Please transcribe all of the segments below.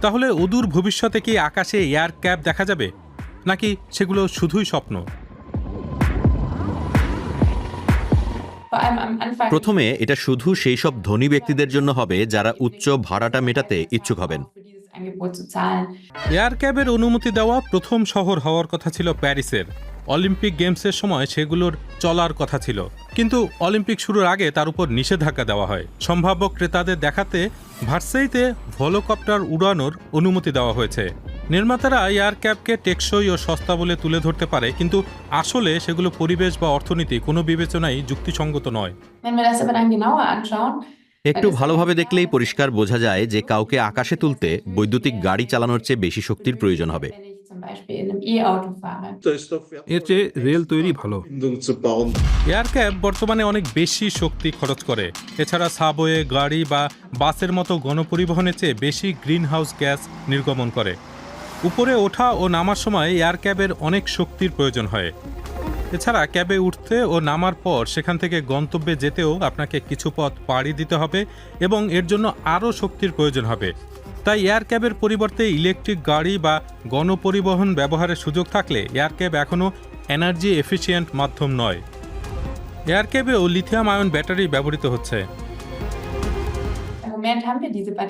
তাহলে অদূর ভবিষ্যতে কি আকাশে এয়ার ক্যাব দেখা যাবে নাকি সেগুলো শুধুই স্বপ্ন. প্রথমে এটা শুধু সেই সব ধনী ব্যক্তিদের জন্য হবে যারা উচ্চ ভাড়াটা মেটাতে ইচ্ছুক হবেন এয়ার ক্যাবের অনুমতি দেওয়া প্রথম শহর হওয়ার কথা ছিল প্যারিসের। অলিম্পিক গেমসের সময় সেগুলোর চলার কথা ছিল। কিন্তু অলিম্পিক শুরুর আগে তার উপর নিষেধাজ্ঞা দেওয়া হয়। সম্ভাব্য ক্রেতাদের দেখাতে ভার্সেইতে ভলোকপ্টার উড়ানোর অনুমতি দেওয়া হয়েছে। নির্মাতারা এয়ার ক্যাবকে টেকসই ও সস্তা বলে তুলে ধরতে পারে কিন্তু আসলে সেগুলো পরিবেশ বা অর্থনীতি কোনো বিবেচনাই যুক্তিসঙ্গত নয়। একটু ভালোভাবে দেখলেই পরিষ্কার বোঝা যায় যে কাউকে আকাশে তুলতে বৈদ্যুতিক গাড়ি চালানোর চেয়ে বেশি শক্তির প্রয়োজন হবে। এর চেয়ে রেল তৈরি ভালো। এয়ার ক্যাব বর্তমানে অনেক বেশি শক্তি খরচ করে। এছাড়া সাবওয়ে গাড়ি বা বাসের মতো গণপরিবহনের চেয়ে বেশি গ্রিনহাউস গ্যাস নির্গমন করে। উপরে ওঠা ও নামার সময় এয়ার ক্যাবের অনেক শক্তির প্রয়োজন হয়। এছাড়া ক্যাবে উঠতে ও নামার পর সেখান থেকে গন্তব্যে যেতেও আপনাকে কিছু পথ পাড়ি দিতে হবে এবং এর জন্য আরও শক্তির প্রয়োজন হবে। তাই এয়ার ক্যাবের পরিবর্তে ইলেকট্রিক গাড়ি বা গণপরিবহন ব্যবহারের সুযোগ থাকলে এয়ার ক্যাব এখনও এনার্জি এফিসিয়েন্ট মাধ্যম নয়। এয়ার ক্যাবেও লিথিয়াম আয়ন ব্যাটারি ব্যবহৃত হচ্ছে.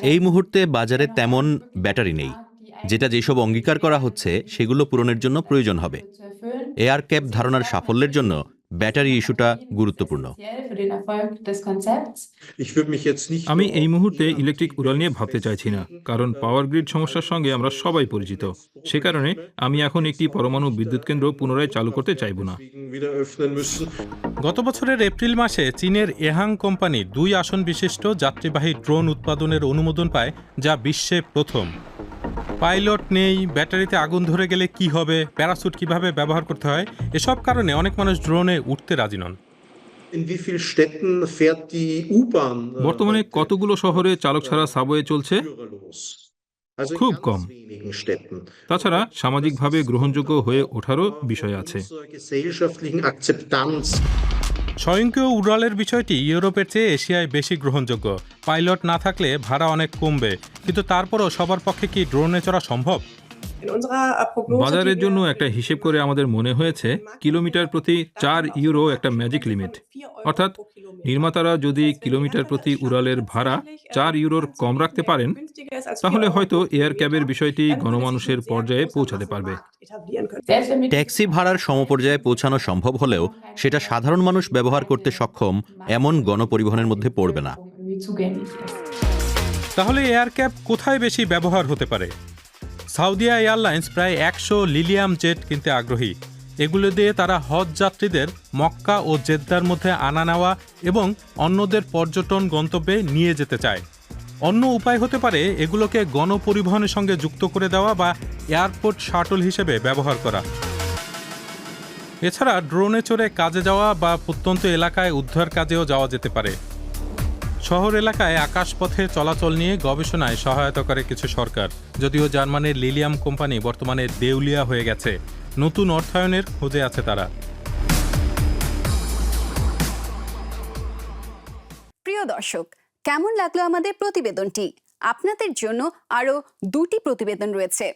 এই মুহূর্তে বাজারে তেমন ব্যাটারি নেই। যেটা যেসব অঙ্গীকার করা হচ্ছে, সেগুলো পূরণের জন্য প্রয়োজন হবে। এয়ার ক্যাব ধারণার সাফল্যের জন্য ব্যাটারি ইস্যুটা গুরুত্বপূর্ণ। আমি এই মুহূর্তে ইলেকট্রিক উড়াল নিয়ে ভাবতে চাইছি না কারণ পাওয়ার গ্রিড সমস্যার সঙ্গে আমরা সবাই পরিচিত। সে কারণে আমি এখন একটি পরমাণু বিদ্যুৎ কেন্দ্র পুনরায় চালু করতে চাইব না. গত বছরের এপ্রিল মাসে চীনের এহাং কোম্পানি দুই আসন বিশিষ্ট যাত্রীবাহী ড্রোন উৎপাদনের অনুমোদন পায় যা বিশ্বে প্রথম। পাইলট নেই ব্যাটারিতে আগুন ধরে গেলে কি হবে প্যারাসুট কীভাবে ব্যবহার করতে হয় এসব কারণে অনেক মানুষ ড্রোনে উঠতে রাজি নন। Äh, বর্তমানে কতগুলো শহরে চালক ছাড়া সাবওয়ে চলছে? খুব কম। তাছাড়া সামাজিকভাবে গ্রহণযোগ্য হয়ে ওঠারও বিষয় আছে. স্বয়ংক্রিয় উড়ালের বিষয়টি ইউরোপের চেয়ে এশিয়ায় বেশি গ্রহণযোগ্য। পাইলট না থাকলে ভাড়া অনেক কমবে, কিন্তু তারপরও সবার পক্ষে কি ড্রোনে চড়া সম্ভব? In unserer Prognose, বাজারের জন্য একটা হিসেব করে আমাদের মনে হয়েছে কিলোমিটার প্রতি চার ইউরো একটা ম্যাজিক লিমিট অর্থাৎ নির্মাতারা যদি কিলোমিটার প্রতি উড়ালের ভাড়া চার ইউরোর কম রাখতে পারেন তাহলে হয়তো এয়ার ক্যাবের বিষয়টি গণমানুষের পর্যায়ে পৌঁছাতে পারবে। ট্যাক্সি ভাড়ার সমপর্যায়ে পৌঁছানো সম্ভব হলেও সেটা সাধারণ মানুষ ব্যবহার করতে সক্ষম এমন গণপরিবহনের মধ্যে পড়বে না. তাহলে এয়ার ক্যাব কোথায় বেশি ব্যবহার হতে পারে? সাউদিয়া এয়ারলাইন্স প্রায় একশো লিলিয়াম জেট কিনতে আগ্রহী। এগুলো দিয়ে তারা হজ যাত্রীদের মক্কা ও জেদ্দার মধ্যে আনা নেওয়া এবং অন্যদের পর্যটন গন্তব্যে নিয়ে যেতে চায়। অন্য উপায় হতে পারে এগুলোকে গণপরিবহনের সঙ্গে যুক্ত করে দেওয়া বা এয়ারপোর্ট শাটল হিসেবে ব্যবহার করা। এছাড়া ড্রোনে চড়ে কাজে যাওয়া বা প্রত্যন্ত এলাকায় উদ্ধার কাজেও যাওয়া যেতে পারে। শহর এলাকায় আকাশপথে চলাচল নিয়ে গবেষণায় সহায়তা করে কিছু সরকার। যদিও জার্মানির লিলিয়াম কোম্পানি বর্তমানে দেউলিয়া হয়ে গেছে। নতুন অর্থায়নের খোঁজে আছে তারা। প্রিয় দর্শক, কেমন লাগল আমাদের প্রতিবেদনটি? আপনাদের জন্য আরও দুটি প্রতিবেদন রয়েছে।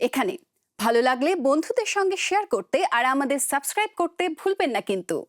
এখানে, ভালো লাগলে বন্ধুদের সঙ্গে শেয়ার করতে আর আমাদের সাবস্ক্রাইব করতে ভুলবেন না কিন্তু।